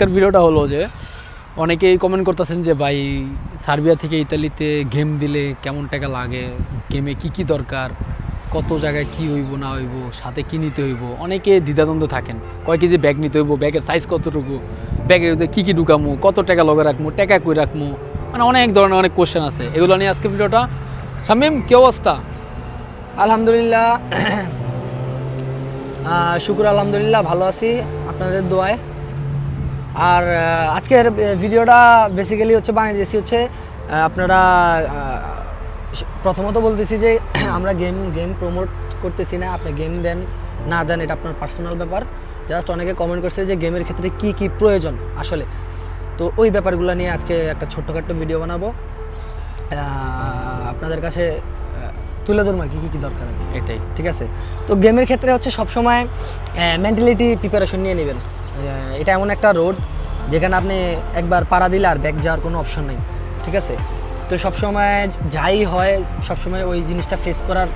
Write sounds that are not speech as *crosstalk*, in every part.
আজকের ভিডিওটা হলো যে, অনেকেই কমেন্ট করতেছেন যে, ভাই, সার্বিয়া থেকে ইতালিতে গেম দিলে কেমন টাকা লাগে? গেমে কি কি দরকার? কত জায়গায় কি হইব, না হইব? সাথে কি নিতে হইব? অনেকে দ্বিধাদ্বন্দ্ব থাকেন। কয় কেজি ব্যাগ নিতে হইব? ব্যাগের সাইজ কতটুকু? ব্যাগের কী কী ঢুকামো? কত টাকা লগে রাখব টাকা কই রাখব মানে অনেক ধরনের অনেক কোশ্চেন আছে। এগুলো নিয়ে আজকে ভিডিওটা। শামিম, কি অবস্থা? আলহামদুলিল্লাহ। *clears throat* শুকুর, আলহামদুলিল্লাহ, ভালো আছি। আপনাদের দোয়ায়। আর আজকের ভিডিওটা বেসিক্যালি হচ্ছে বানিয়ে দিয়েছি হচ্ছে আপনারা প্রথমত বলতেছি যে *clears throat* আমরা গেম গেম প্রমোট করতেছি না আপনি গেম দেন না দেন এটা আপনার পার্সোনাল ব্যাপার। জাস্ট অনেকে কমেন্ট করছে যে গেমের ক্ষেত্রে কি কি প্রয়োজন আসলে। তো ওই ব্যাপারগুলো নিয়ে আজকে একটা ছোট্টখাট্ট ভিডিও বানাবো। আপনাদের কাছে তুলে ধরবো কি কি কি দরকার আছে। এটাই। ঠিক আছে? তো গেমের ক্ষেত্রে হচ্ছে সবসময় মেন্টালিটি প্রিপারেশন নিয়ে নেবেন। এটা এমন একটা রোড যেখানে আপনি একবার পাড়া দিলে আর ব্যাক যাওয়ার কোনো অপশন নেই ঠিক আছে? তো সবসময় যাই হয় সবসময় ওই জিনিসটা ফেস করার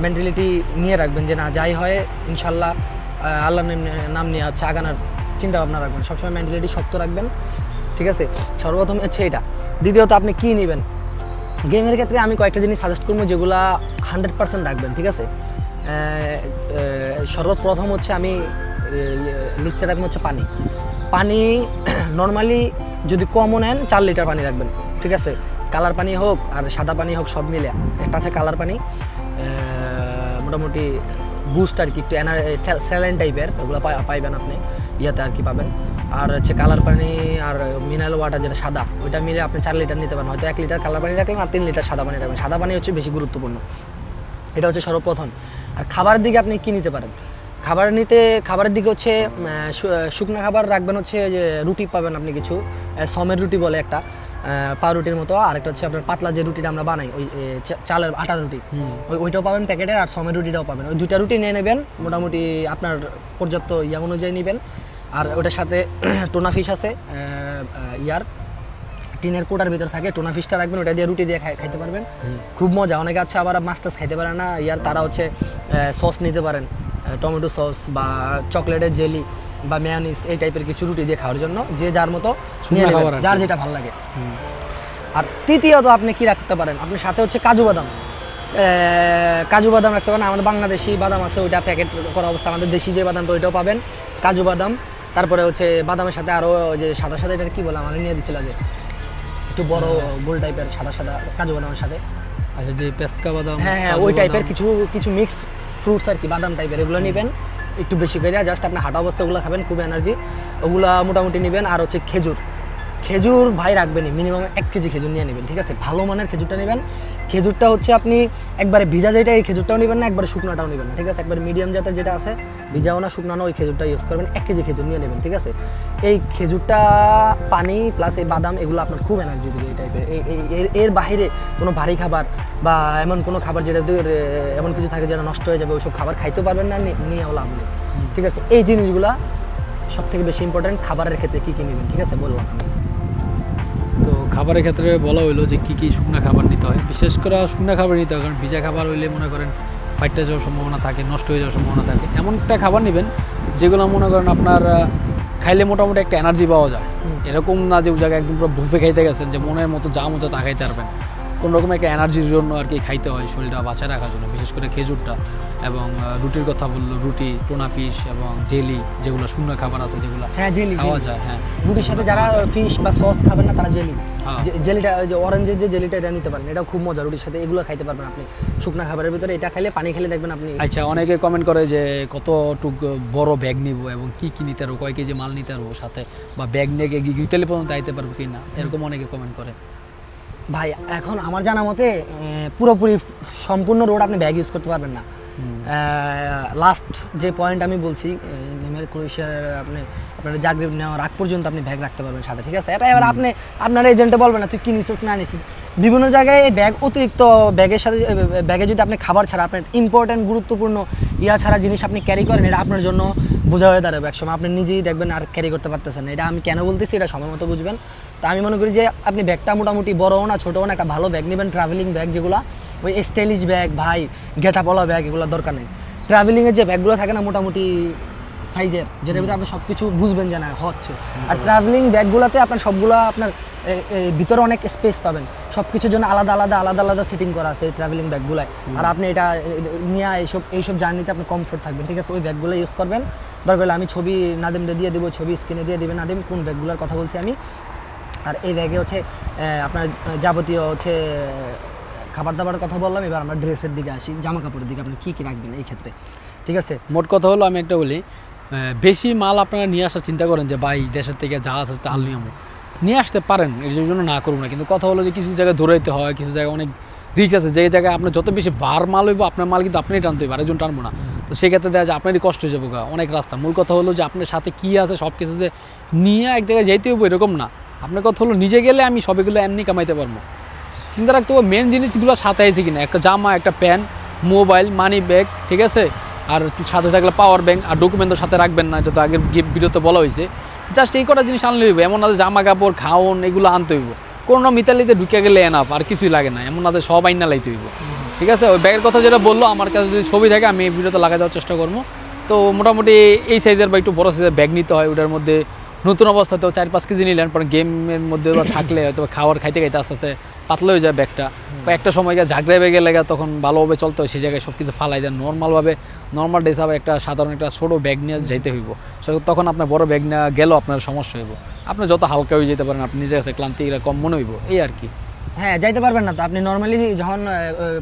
মেন্টালিটি নিয়ে রাখবেন যে না যাই হয় ইনশাল্লাহ আহ, আল্লাহর নাম- নিয়ে হচ্ছে আগানোর চিন্তা ভাবনা রাখবেন সবসময় মেন্টালিটি শক্ত রাখবেন ঠিক আছে? সর্বপ্রথম হচ্ছে এটা। দ্বিতীয়ত আপনি কী নেবেন? গেমের ক্ষেত্রে আমি কয়েকটা জিনিস সাজেস্ট করব যেগুলো হান্ড্রেড পার্সেন্ট রাখবেন ঠিক আছে? সর্বপ্রথম হচ্ছে আমি লিস্টে রাখব হচ্ছে পানি। পানি *clears throat* নর্মালি যদি কমও নেন, চার লিটার পানি রাখবেন, ঠিক আছে? কালার পানি হোক আর সাদা পানি হোক, সব মিলে। একটা আছে কালার পানি। মোটামুটি বুস্ট আর কি, একটু এনার স্যালাইন টাইপের ওগুলো পাইবেন আপনি, ইয়াতে আর কি পাবেন। আর হচ্ছে কালার পানি আর মিনারেল ওয়াটার যেটা সাদা, ওইটা মিলে আপনি চার লিটার নিতে পারেন। হয়তো এক লিটার কালার পানি রাখলেন আর তিন লিটার সাদা পানি রাখবেন। সাদা পানি হচ্ছে বেশি গুরুত্বপূর্ণ। এটা হচ্ছে সর্বপ্রথম। আর খাবারের দিকে আপনি কী নিতে পারেন? খাবার নিতে খাবারের দিকে হচ্ছে শুকনো খাবার রাখবেন হচ্ছে যে রুটি পাবেন আপনি কিছু সমের রুটি বলে একটা পাউরুটির মতো আর একটা হচ্ছে আপনার পাতলা যে রুটিটা আমরা বানাই ওই চালের আটার রুটি। ওই ওইটাও পাবেন প্যাকেটের আর সমের রুটিটাও পাবেন। ওই দুইটা রুটি নিয়ে নেবেন মোটামুটি আপনার পর্যাপ্ত ইয়া অনুযায়ী নেবেন। আর ওটার সাথে *clears throat* টোনা ফিশ আছে ইয়ার। টিনের কোটার ভিতর থাকে টোনা ফিশটা রাখবেন ওটা দিয়ে রুটি দিয়ে খাই- খাইতে পারবেন। খুব মজা অনেকে আছে আবার মাছ টাছ খাইতে পারে না ইয়ার তারা হচ্ছে সস নিতে পারেন। টমেটো সস বা চকলেটের জেলি বা মেয়ানিস এই টাইপের কিছু রুটি দিয়ে খাওয়ার জন্য যে যার মতো নিয়ে নেবেন। যার যেটা ভালো লাগে। আর তৃতীয়ত আপনি কি রাখতে পারেন? আপনি সাথে হচ্ছে কাজু বাদাম। কাজু বাদাম রাখতে পারেন। আমাদের বাংলাদেশি বাদাম আছে ওইটা প্যাকেট করা অবস্থা। আমাদের দেশি যে বাদামটা ওইটাও পাবেন। কাজু বাদাম। তারপরে হচ্ছে বাদামের সাথে আরও যে সাদা সাদা এটা কি বলে? আমার নিয়ে দিছিল যে একটু বড় গোল টাইপের সাদা সাদা কাজু বাদামের সাথে। আচ্ছা যে পেস্কা বাদাম হ্যাঁ হ্যাঁ ওই টাইপের কিছু কিছু মিক্স ফ্রুটস আর কি, বাদাম টাইপের এগুলো নেবেন, একটু বেশি করে জাস্ট আপনি হাঁটা অবস্থা ওগুলো খাবেন, খুব এনার্জি ওগুলো মোটামুটি নেবেন, আর হচ্ছে খেজুর। খেজুর ভাই রাখবেনই মিনিমাম এক কেজি খেজুর নিয়ে নেবেন ঠিক আছে? ভালো মানের খেজুরটা নেবেন। খেজুরটা হচ্ছে আপনি একবারে ভিজা যেটা এই খেজুরটাও নেবেন না একবারে শুকনাটাও নেবেন না ঠিক আছে? একবারে মিডিয়াম জাতের যেটা আছে ভিজাও না শুকনো না ওই খেজুরটা ইউজ করবেন এক কেজি খেজুর নিয়ে নেবেন ঠিক আছে? এই খেজুরটা পানি প্লাস এই বাদাম এগুলো আপনার খুব এনার্জি দেবে এই টাইপের এর- এর বাইরে কোনো ভারী খাবার বা এমন কোনো খাবার যেটা এমন কিছু থাকে যেটা নষ্ট হয়ে যাবে ওইসব খাবার খাইতে পারবেন না নিয়েও লাভ নেই ঠিক আছে? এই জিনিসগুলা সব থেকে বেশি ইম্পর্টেন্ট খাবারের ক্ষেত্রে কী কী নেবেন ঠিক আছে? বললাম তো খাবারের ক্ষেত্রে বলা হইল যে কী কী শুকনা খাবার নিতে হয়। বিশেষ করে শুকনা খাবার নিতে হয় কারণ ভিজা খাবার হইলে মনে করেন ফাইটটা যাওয়ার সম্ভাবনা থাকে নষ্ট হয়ে যাওয়ার সম্ভাবনা থাকে। এমন একটা খাবার নেবেন যেগুলো মনে করেন আপনার খাইলে মোটামুটি একটা এনার্জি পাওয়া যায়। এরকম না যে ওই জায়গায় একদম পুরো ভুফে খাইতে গেছেন যে মনের মতো যা মতো তা খাইতে পারবেন। কোনো রকম একটা এনার্জির জন্য আর কি খাইতে হয় শরীরটা বাঁচায় রাখার জন্য বিশেষ করে খেজুরটা এবং রুটির কথা বলল রুটি টোনা ফিশ এবং জেলি যেগুলো শুকনো খাবার আছে যেগুলো হ্যাঁ জেলি খাওয়া যায় হ্যাঁ। রুটির সাথে যারা ফিশ বা সস খাবেন না তারা জেলি। হ্যাঁ। জেলিটা যে অরেঞ্জের যে জেলিটা এটা নিতে পারেন। এটাও খুব মজা রুটির সাথে এগুলো খাইতে পারবেন আপনি। শুকনা খাবারের ভিতরে এটা খাইলে পানি খেলে দেখবেন আপনি আচ্ছা অনেকে কমেন্ট করে যে কতটুক বড় ব্যাগ নিব এবং কি কি নিতে পারব কয় কেজি মাল নিতে পারব সাথে বা ব্যাগ নিয়ে গিয়ে ইতালি পর্যন্ত আইতে পারব কি না? এরকম অনেকে কমেন্ট করে। ভাই এখন আমার জানা মতে পুরোপুরি সম্পূর্ণ রোড আপনি ব্যাগ ইউজ করতে পারবেন না। লাস্ট যে পয়েন্ট আমি বলছি নেমের ক্রোয়েশিয়ার আপনি আপনার জাগরিব নেওয়ার আগ পর্যন্ত আপনি ব্যাগ রাখতে পারবেন সাথে ঠিক আছে? এটা এবার আপনি আপনার এজেন্টে বলবেন না তুই কি নিছিস না নিছিস? বিভিন্ন জায়গায় এই ব্যাগ, অতিরিক্ত ব্যাগের সাথে ব্যাগে যদি আপনি খাবার ছাড়া, আপনার ইম্পর্টেন্ট গুরুত্বপূর্ণ, ইয়া ছাড়া জিনিস আপনি ক্যারি করেন, এটা আপনার জন্য বোঝা হয়ে দাঁড়াবে একসময় আপনি নিজেই দেখবেন আর ক্যারি করতে পারতেছেন না। এটা আমি কেন বলতেছি? এটা সময় মতো বুঝবেন। তো আমি মনে করি যে, আপনি ব্যাগটা মোটামুটি বড়ও না, ছোটও না, একটা ভালো ব্যাগ নেবেন। ট্রাভেলিং ব্যাগ যেগুলো, ওই স্টাইলিশ ব্যাগ ভাই গেটাপলা ব্যাগ এগুলো দরকার নেই। ট্রাভেলিংয়ের যে ব্যাগগুলো থাকে না, মোটামুটি সাইজের যেটার ভিতরে আপনি সব কিছু বুঝবেন যে না হচ্ছে। আর ট্রাভেলিং ব্যাগগুলোতে আপনার সবগুলো আপনার ভিতরে অনেক স্পেস পাবেন। সব কিছুর জন্য আলাদা আলাদা আলাদা আলাদা সেটিং করা আছে এই ট্রাভেলিং ব্যাগগুলোয় আর আপনি এটা নিয়ে এইসব এইসব জার্নিতে আপনি কমফোর্ট থাকবেন ঠিক আছে? ওই ব্যাগগুলো ইউজ করবেন। দরকার হলে আমি ছবি নাদিমরে দিয়ে দেবো ছবি স্ক্রিনে দিয়ে দেবেন। নাদিম কোন ব্যাগগুলোর কথা বলছি আমি? আর এই ব্যাগে হচ্ছে আপনার যাবতীয় হচ্ছে খাবার দাবারের কথা বললাম এবার আমরা ড্রেসের দিকে আসি জামা কাপড়ের দিকে। আপনি কী কী রাখবেন এই ক্ষেত্রে? ঠিক আছে? মোট কথা হলো আমি একটা বলি বেশি মাল আপনারা নিয়ে আসার চিন্তা করেন যে ভাই দেশের থেকে যা আছে তাল নিয়ে নিয়ে আসতে পারেন এর জন্য না করব না। কিন্তু কথা হলো যে কিছু জায়গায় ধরাইতে হয় কিছু জায়গায় অনেক রিস্ক আছে। যে জায়গায় আপনার যত বেশি বার মাল হইব আপনার মাল কিন্তু আপনি টানতে হইব আরেকজন টানবো না। তো সেক্ষেত্রে দেখা যায় আপনারই কষ্ট হয়ে যাব অনেক রাস্তা। মূল কথা হলো যে আপনার সাথে কী আছে সব কিছু যে নিয়ে এক জায়গায় যাইতে হইব এরকম না। আপনার কথা হলো নিজে গেলে আমি সবগুলো এমনি কামাইতে পারব। চিন্তা রাখতে হবে মেন জিনিসগুলো সাথে আছে কিনা? একটা জামা একটা প্যান্ট মোবাইল মানি ব্যাগ ঠিক আছে? আর সাথে থাকলে পাওয়ার ব্যাংক আর ডকুমেন্ট সাথে রাখবেন না, এটা তো আগের ভিডিওতে বলা হয়েছে। জাস্ট এই কটা জিনিস আনলে হইব, এমন যে জামা কাপড় খাওন এগুলো আনতে হইব। কোনো মিতালিতে ঢুকে গেলে এনাফ আর কিছুই লাগে না, এমন যে সব আইনা লাইতে হইব। ঠিক আছে? ওই ব্যাগের কথা যেটা বলল, আমার কাছে যদি ছবি থাকে, আমি এই ভিডিওতে লাগাই দেওয়ার চেষ্টা করব। তো মোটামুটি এই সাইজের বা একটু বড় সাইজের ব্যাগ নিতে হয়, ওটার মধ্যে নতুন অবস্থাতেও চার পাঁচ কেজি নিলেন, পরে গেমের মধ্যে থাকলে হয়তো খাওয়ার, খাইতে খাইতে আস্তে আস্তে পাতলা হয়ে যায় ব্যাগটা। একটা সময় গিয়ে ঝাগড়ে বেগে লেগে তখন ভালোভাবে চলতে হয় সেই জায়গায় সব কিছু ফালাই দেন। নর্মালভাবে নর্মাল ডেস আবার একটা সাধারণ একটা ছোটো ব্যাগ নিয়ে যাইতে হইব। তখন আপনার বড় ব্যাগ নিয়ে গেলেও আপনার সমস্যা হইব। আপনি যত হালকা হয়ে যেতে পারেন আপনি নিজের কাছে ক্লান্তি কম মনে হইব। এই আর কি। হ্যাঁ যাইতে পারবেন না তো। আপনি নর্মালি যখন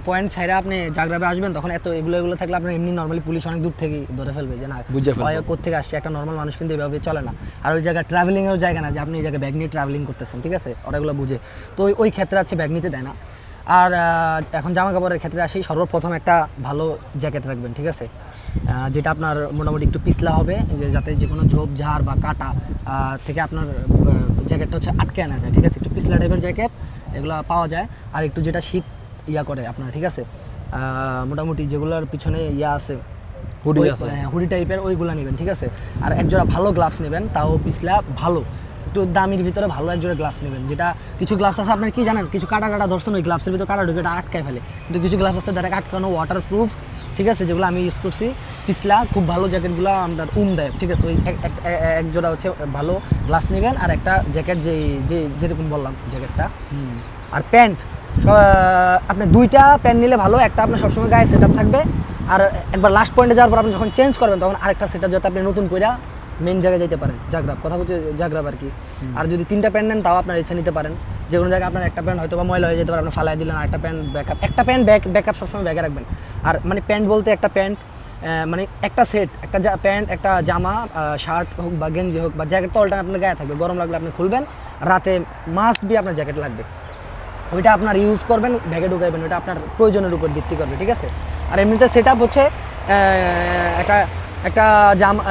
পয়েন্ট ছাইরা আপনি জাগরাবে আসবেন তখন এত এগুলো এগুলো থাকলে আপনার এমনি নর্মালি পুলিশ অনেক দূর থেকে ধরে ফেলবে যে না বুঝে কোথেকে আসছে? একটা নর্মাল মানুষ কিন্তু এভাবে চলে না। আর ওই জায়গায় ট্রাভেলিংয়ের জায়গা না যে আপনি এই জায়গায় ব্যাগ নিয়ে ট্রাভেলিং করতেছেন ঠিক আছে? ওরা এগুলো বুঝে। তো ওই- ওই ক্ষেত্রে আছে ব্যাগ নিতে দেয় না। আর এখন জামা কাপড়ের ক্ষেত্রে আসি সর্বপ্রথম একটা ভালো জ্যাকেট রাখবেন ঠিক আছে? যেটা আপনার মোটামুটি একটু পিছলা হবে যে যাতে যে কোনো ঝোপ ঝাড় বা কাটা থেকে আপনার জ্যাকেটটা হচ্ছে আটকে আনা যায় ঠিক আছে? একটু পিছলা টাইপের জ্যাকেট এগুলো পাওয়া যায়। আর একটু যেটা শীত ইয়া করে আপনার ঠিক আছে? মোটামুটি যেগুলোর পিছনে ইয়া আছে হুডি আছে। হ্যাঁ হুডি টাইপের ওইগুলো নেবেন ঠিক আছে? আর একজোড়া ভালো গ্লাভস নেবেন তাও পিছলা ভালো। একটু দামির ভিতরে ভালো একজোড়া গ্লাভস নেবেন যেটা কিছু গ্লাভস আছে আপনার কি জানেন? কিছু কাটা কাটা ধরছেন ওই গ্লাভসের ভিতরে কাটা ঢুকে আটকায় ফেলে। কিন্তু কিছু গ্লাভস আছে ডাইরেক্ট আটকানো ওয়াটার প্রুফ ঠিক আছে যেগুলো আমি ইউজ করছি পিছলা খুব ভালো জ্যাকেটগুলো আপনার উম দেয় ঠিক আছে ওই এক- জোড়া হচ্ছে ভালো গ্লাস নেবেন আর একটা জ্যাকেট যে যে যেরকম বললাম জ্যাকেটটা আর প্যান্ট আপনি দুইটা প্যান্ট নিলে ভালো একটা আপনার সবসময় গায়ে সেট থাকবে আর একবার লাস্ট পয়েন্টে যাওয়ার পর আপনি যখন চেঞ্জ করবেন তখন আরেকটা সেট যাতে আপনি নতুন কইরা মেন জায়গায় যেতে পারেন জাগরাব কথা বলছে জাগরাব আর কি। আর যদি তিনটা প্যান্ট নেন, তাও আপনার ইচ্ছা নিতে পারেন। যে কোনো জায়গায় আপনার একটা প্যান্ট হয়তো বা ময়লা হয়ে যেতে পারে, আপনি ফালাই দিলেন আর একটা প্যান্ট ব্যাকআপ একটা প্যান্ট ব্যাক ব্যাকআপ সবসময় ব্যাগে রাখবেন। আর মানে প্যান্ট বলতে একটা প্যান্ট মানে একটা সেট একটা জা প্যান্ট একটা জামা শার্ট হোক বা গেঞ্জি হোক বা জ্যাকেট তো অলটাইম আপনার গায়ে থাকবে। গরম লাগলে আপনি খুলবেন। রাতে মাস্ট বি আপনার জ্যাকেট লাগবে। ওইটা আপনার ইউজ করবেন ব্যাগে ঢুকাইবেন। ওইটা আপনার প্রয়োজনের উপর ভিত্তি করবে, ঠিক আছে? আর এমনিতে সেট হচ্ছে একটা একটা জামা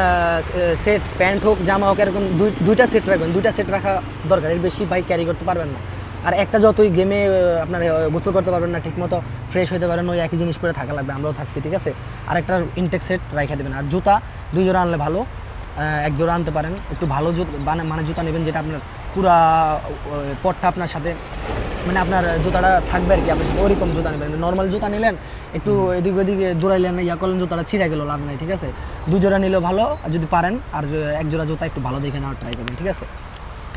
সেট প্যান্ট হোক, জামা হোক, এরকম দুই, দুইটা সেট রাখবেন। দুইটা সেট রাখা দরকার, এর বেশি বাইক ক্যারি করতে পারবেন না। আর একটা যতই গেমে আপনার গোসল করতে পারবেন না, ঠিকমতো ফ্রেশ হতে পারেন ওই একই জিনিস পরে থাকা লাগবে, আমরাও থাকছি, ঠিক আছে? আর একটা ইনটেক সেট রাখা দেবেন। আর জুতা, দুই জোড়া আনলে ভালো এক জোড়া আনতে পারেন। একটু ভালো জুতো মানে জুতা নেবেন, যেটা আপনার পুরা পটটা আপনার সাথে মানে আপনার জুতাটা থাকবে আর কি আপনি ওরকম জুতা নেবেন। নর্মাল জুতা নিলেন একটু এদিক ওদিকে দৌড়াইলেন ইয়া করলেন জুতাটা ছিঁড়ে গেল লাভ নাই ঠিক আছে? দু জোড়া নিলেও ভালো আর যদি পারেন আর এক জোড়া জুতা একটু ভালো দেখে নেওয়ার ট্রাই করবেন ঠিক আছে?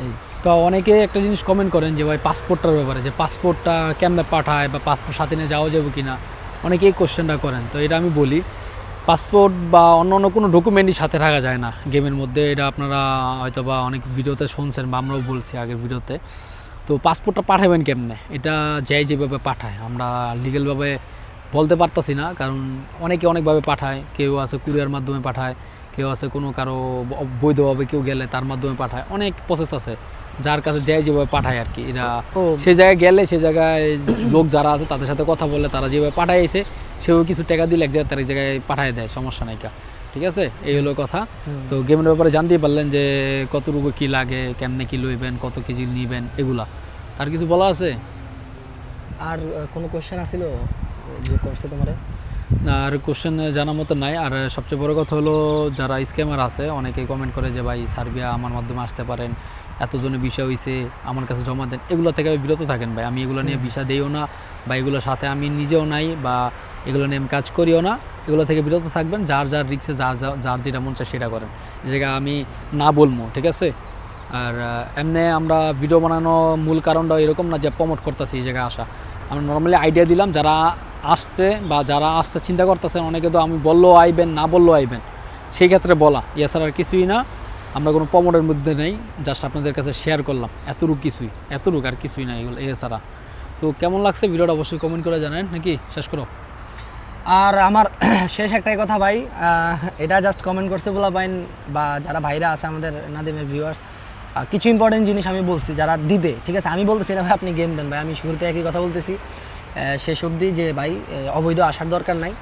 এই। তো অনেকে একটা জিনিস কমেন্ট করেন যে ভাই পাসপোর্টটার ব্যাপারে যে পাসপোর্টটা কেমনে পাঠায় বা পাসপোর্ট সাথে নিয়ে যাওয়া যাবে কি না অনেকে এই কোশ্চেনটা করেন তো এটা আমি বলি পাসপোর্ট বা অন্য অন্য কোনো ডকুমেন্টই সাথে রাখা যায় না। গেমের মধ্যে এটা আপনারা হয়তো বা অনেক ভিডিওতে শুনছেন বা আমরাও বলছি আগের ভিডিওতে। তো পাসপোর্টটা পাঠাবেন কেমনে? এটা যাই যেভাবে পাঠায় আমরা লিগেলভাবে বলতে পারতাছি না কারণ অনেকে অনেকভাবে পাঠায়। কেউ আছে কুরিয়ার মাধ্যমে পাঠায় কেউ আছে কোনো কারও বৈধভাবে কেউ গেলে তার মাধ্যমে পাঠায়। অনেক প্রসেস আছে যার কাছে যাই যেভাবে পাঠায় আর কি এরা সে জায়গায় গেলে সে জায়গায় লোক যারা আছে তাদের সাথে কথা বললে তারা যেভাবে পাঠাইছে সেভাবে কিছু টাকা দিলে এক জায়গায় তার এক জায়গায় পাঠায় দেয় সমস্যা নাই কা। ঠিক আছে? এই হলো কথা। তো গেমের ব্যাপারে জানতেই পারলেন যে কতটুকু কি লাগে কেমনে কি লইবেন কত কেজি নিবেন এগুলা। তার কিছু বলা আছে? আর কোনো কোয়েশ্চেন আসিল যে করছে তোমার? আর কোশ্চেন জানার মতো নাই। আর সবচেয়ে বড় কথা হলো যারা স্ক্যামার আছে অনেকে কমেন্ট করে যে ভাই সার্বিয়া আমার মাধ্যমে আসতে পারেন এতজনে বিষয় হয়েছে আমার কাছে জমা দেন। এগুলো থেকে বিরত থাকেন ভাই। আমি এগুলো নিয়ে ভিসা দিইও না বা এগুলোর সাথে আমি নিজেও নাই বা এগুলো নিয়ে কাজ করিও না। এগুলো থেকে বিরত থাকবেন, যার যার রিক্সে যার যার- যেটা মন চায় সেটা করেন। যে জায়গায় আমি না বলব, ঠিক আছে? আর এমনি আমরা ভিডিও বানানো মূল কারণটা এরকম না যে প্রমোট করতেছি এই জায়গায় আসা। আমরা নর্মালি আইডিয়া দিলাম, যারা আসছে বা যারা আসতে চিন্তা করতেছেন, অনেকে তো আমি বললেও আইবেন, না বললেও আইবেন। সেই ক্ষেত্রে বলা এছাড়া আর কিছুই না। আমরা কোনো প্রমোটের মধ্যে নেই জাস্ট আপনাদের কাছে শেয়ার করলাম, এতটুক কিছুই, এতটুক আর কিছুই না, এগুলো এছাড়া তো কেমন লাগছে? ভিডিওটা অবশ্যই কমেন্ট করে জানেন, নাকি? শেষ করো। আর আমার *clears throat* শেষ একটাই কথা ভাই এটা জাস্ট কমেন্ট করছে বলা পাইন বা যারা ভাইরা আছে আমাদের নাদিমের ভিউয়ার্স কিছু ইম্পর্টেন্ট জিনিস আমি বলছি যারা দিবে ঠিক আছে? আমি বলতেছি এটা ভাই আপনি গেম দেন ভাই আমি শুরুতে একই কথা বলতেছি। শেষ অবধি যে ভাই অবৈধ আসার দরকার নাই।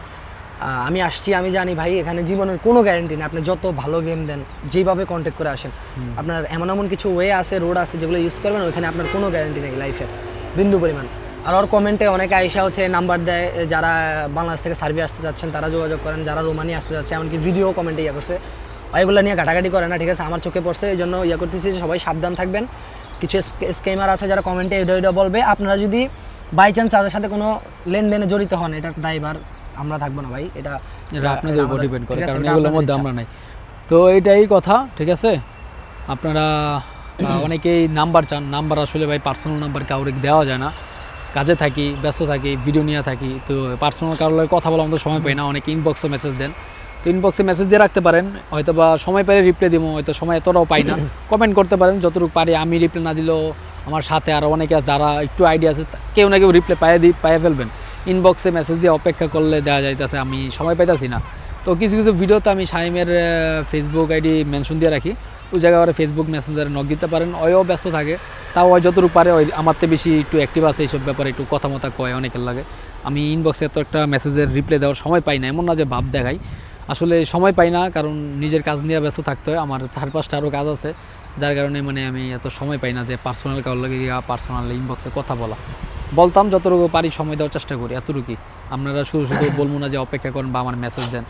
আমি আসছি আমি জানি ভাই এখানে জীবনের কোনো গ্যারেন্টি নেই। আপনি যত ভালো গেম দেন যেভাবে কন্ট্যাক্ট করে আসেন আপনার এমন এমন কিছু ওয়ে আছে রোড আছে যেগুলো ইউজ করবেন ওইখানে আপনার কোনো গ্যারেন্টি নেই লাইফের বিন্দু পরিমাণ। আর ওর কমেন্টে অনেকে আইসা হচ্ছে নাম্বার দেয় যারা বাংলাদেশ থেকে সার্ভে আসতে চাচ্ছেন তারা যোগাযোগ করেন যারা রোমানি আসতে চাচ্ছে এমনকি ভিডিও কমেন্টে ইয়ে করছে। এগুলো নিয়ে ঘাটাঘাটি করে না ঠিক আছে? আমার চোখে পড়ছে এই জন্য ইয়ে করতেছি যে সবাই সাবধান থাকবেন। কিছু স্কেমার আছে যারা কমেন্টে এটা এটা বলবে। আপনারা যদি বাই চান্স তাদের সাথে কোনো লেনদেনে জড়িত হন এটার দায়ভার আমরা থাকব না ভাই এটা এটা আপনাদের উপর ডিপেন্ড করে কারণ এগুলোর মধ্যে আমরা নাই। তো এটাই কথা ঠিক আছে? আপনারা অনেকেই নাম্বার চান নাম্বার আসলে ভাই পার্সোনাল নাম্বার কাউরে দেওয়া যায় না। কাজে থাকি ব্যস্ত থাকি ভিডিও নিয়ে থাকি তো পার্সোনাল কারোর লগে কথা বলার মতো সময় পাই না অনেকে ইনবক্সে মেসেজ দেন। তো ইনবক্সে মেসেজ দিয়ে রাখতে পারেন হয়তো বা সময় পেলে রিপ্লাই দিব হয়তো সময় এতটাও পাই না। *coughs* কমেন্ট করতে পারেন যতটুকু পারি আমি রিপ্লাই না দিলেও আমার সাথে আরও অনেকে আছে যারা একটু আইডিয়া আছে কেউ না কেউ রিপ্লাই পাইয়ে দিই পাইয়ে ফেলবেন। ইনবক্সে মেসেজ দিয়ে অপেক্ষা করলে দেওয়া যাইতেছে আমি সময় পাইতাছি না। তো কিছু কিছু ভিডিওতে আমি শাইমের ফেসবুক আইডি মেনশন দিয়ে রাখি। ওই জায়গায় ওরা ফেসবুক মেসেঞ্জারে নক দিতে পারেন ওয়ও ব্যস্ত থাকে। তাও ওই যতটুকু পারে ওই আমার থেকে বেশি একটু অ্যাক্টিভ আছে এইসব ব্যাপারে, একটু কথা মতা কয়, অনেকের লাগে। আমি ইনবক্সে এত একটা মেসেজের রিপ্লাই দেওয়ার সময় পাই না, এমন না যে ভাব দেখাই। আসলে সময় পাই না, কারণ নিজের কাজ নিয়ে ব্যস্ত থাকতে হয়। আমার চার পাঁচটা আরও কাজ আছে, যার কারণে মানে আমি এত সময় পাই না যে পার্সোনাল কারোর লাগে পার্সোনাল ইনবক্সে কথা বলা। বলতাম যতটুকু পারি সময় দেওয়ার চেষ্টা করি এতটুকুই। আপনারা শুধু শুধু *coughs* বলব না যে অপেক্ষা করেন বা আমার মেসেজ দেন।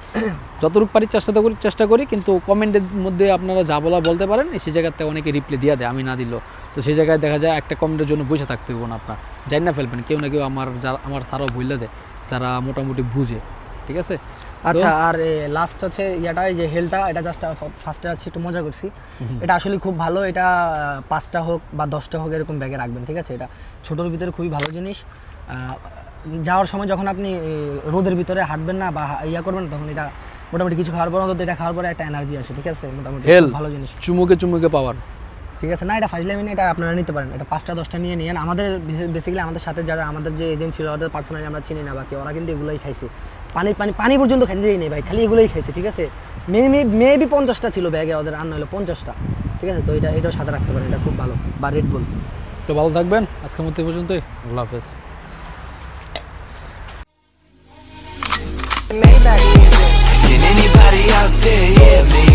যতটুকু পারি চেষ্টা তো করি চেষ্টা করি কিন্তু কমেন্টের মধ্যে আপনারা যা বলা বলতে পারেন সেই জায়গাতে অনেকে রিপ্লাই দিয়ে দেয় আমি না দিল। তো সেই জায়গায় দেখা যায় একটা কমেন্টের জন্য বুঝে থাকতে হইব না আপনার। জানি না ফেলবেন কেউ না কেউ আমার যারা আমার সারাও ভুললে দেয় যারা মোটামুটি বুঝে ঠিক আছে? আচ্ছা আর লাস্ট হচ্ছে ইয়াটা যে হেলটা এটা জাস্ট ফার্স্টে আছে একটু মজা করছি। এটা আসলে খুব ভালো এটা পাঁচটা হোক বা দশটা হোক এরকম ব্যাগে রাখবেন ঠিক আছে? এটা ছোটোর ভিতরে খুবই ভালো জিনিস। আহ, যাওয়ার সময় যখন আপনি রোদের ভিতরে হাঁটবেন না বা ইয়া করবেন তখন এটা মোটামুটি কিছু খাওয়ার পর অন্তত এটা খাওয়ার পরে একটা এনার্জি আসে ঠিক আছে? মোটামুটি ভালো জিনিস। চুমুকে চুমুকে পাওয়ার। ঠিক আছে? না এটা ফাইজ লাইমিনে এটা আপনারা নিতে পারেন। এটা পাঁচটা দশটা নিয়ে নিয়ে আমাদের বেসিক্যালি আমাদের সাথে যারা আমাদের যে এজেন্ট ছিল ওদের পার্সোনালি আমরা চিনি না বাকি ওরা কিন্তু এগুলোই খাইছে। পানি পানি পানি পর্যন্ত খাইতেই নেই ভাই খালি এগুলোই খাইছে ঠিক আছে? মে মে মেবি পঞ্চাশটা ছিল ব্যাগে ওদের রান্না হলো পঞ্চাশটা। ঠিক আছে? তো এটা এটাও সাথে রাখতে পারেন এটা খুব ভালো বা রেড বল তো ভালো থাকবেন আজকের মধ্যে পর্যন্তই। আল্লাহ হাফেজ। Maybach. Can anybody out there hear me?